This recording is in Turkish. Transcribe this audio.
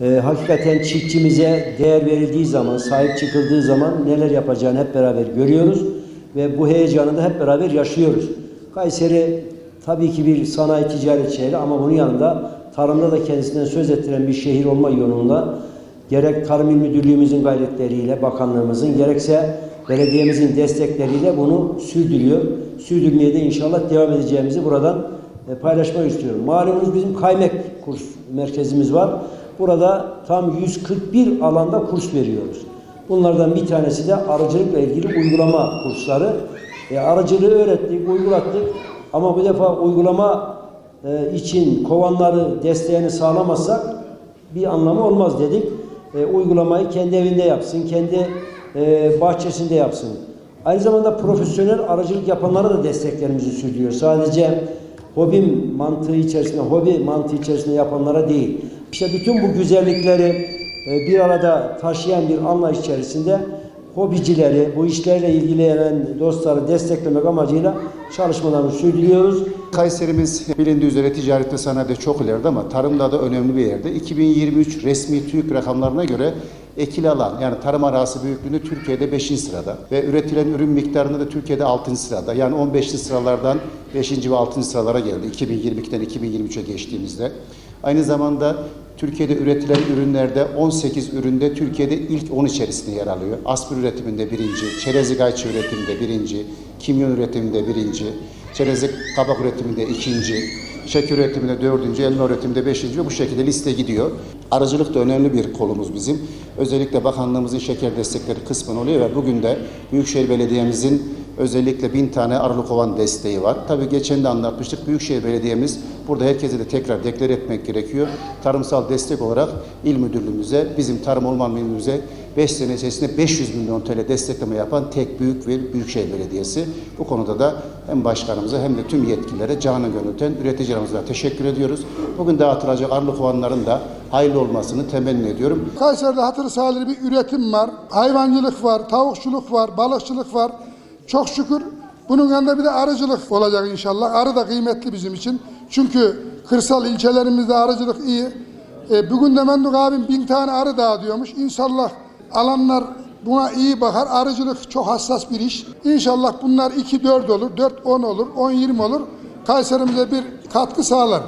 Ee, hakikaten çiftçimize değer verildiği zaman, sahip çıkıldığı zaman neler yapacağını hep beraber görüyoruz ve bu heyecanı da hep beraber yaşıyoruz. Kayseri tabii ki bir sanayi ticaret şehri ama bunun yanında tarımda da kendisinden söz ettiren bir şehir olma yolunda gerek Tarım İl Müdürlüğümüzün gayretleriyle, bakanlığımızın gerekse belediyemizin destekleriyle bunu sürdürüyor. Sürdürmeye de inşallah devam edeceğimizi buradan e, paylaşmak istiyorum. Malumunuz bizim kaymek kurs merkezimiz var. Burada tam 141 alanda kurs veriyoruz. Bunlardan bir tanesi de arıcılıkla ilgili uygulama kursları. E, arıcılığı öğrettik, uygulattık ama bu defa uygulama e, için kovanları desteğini sağlamazsak bir anlamı olmaz dedik. E, uygulamayı kendi evinde yapsın, kendi e, bahçesinde yapsın. Aynı zamanda profesyonel aracılık yapanlara da desteklerimizi sürdürüyor. Sadece hobi mantığı içerisinde, hobi mantığı içerisinde yapanlara değil. İşte bütün bu güzellikleri e, bir arada taşıyan bir anlayış içerisinde hobicileri, bu işlerle ilgilenen dostları desteklemek amacıyla çalışmalarını sürdürüyoruz. Kayserimiz bilindiği üzere ticaret ve sanayide çok ileride ama tarımda da önemli bir yerde. 2023 resmi TÜİK rakamlarına göre ekili alan yani tarım arazisi büyüklüğünde Türkiye'de 5. sırada ve üretilen ürün miktarında da Türkiye'de 6. sırada. Yani 15. sıralardan 5. ve 6. sıralara geldi 2022'den 2023'e geçtiğimizde. Aynı zamanda Türkiye'de üretilen ürünlerde 18 üründe Türkiye'de ilk 10 içerisinde yer alıyor. Aspir üretiminde birinci, çerezlik ayçi üretiminde birinci, kimyon üretiminde birinci, çerezlik kabak üretiminde ikinci, şeker üretiminde dördüncü, elma üretiminde beşinci ve bu şekilde liste gidiyor. Arıcılık da önemli bir kolumuz bizim. Özellikle bakanlığımızın şeker destekleri kısmen oluyor ve bugün de Büyükşehir Belediye'mizin özellikle bin tane arılı kovan desteği var. Tabii geçen de anlatmıştık. Büyükşehir Belediye'miz burada herkese de tekrar deklar etmek gerekiyor. Tarımsal destek olarak il müdürlüğümüze, bizim tarım orman müdürlüğümüze 5 sene içerisinde 500 milyon TL destekleme yapan tek büyük bir Büyükşehir Belediyesi. Bu konuda da hem başkanımıza hem de tüm yetkililere canı gönülden üreticilerimize teşekkür ediyoruz. Bugün dağıtılacak arılı kovanların da hayırlı olmasını temenni ediyorum. Kayseri'de hatırı sayılır bir üretim var. Hayvancılık var, tavukçuluk var, balıkçılık var. Çok şükür bunun yanında bir de arıcılık olacak inşallah. Arı da kıymetli bizim için. Çünkü kırsal ilçelerimizde arıcılık iyi. E, bugün de Menduk abim bin tane arı dağıtıyormuş. İnşallah alanlar buna iyi bakar. Arıcılık çok hassas bir iş. İnşallah bunlar 2-4 olur, 4-10 olur, 10-20 olur. Kayserimize bir katkı sağlar.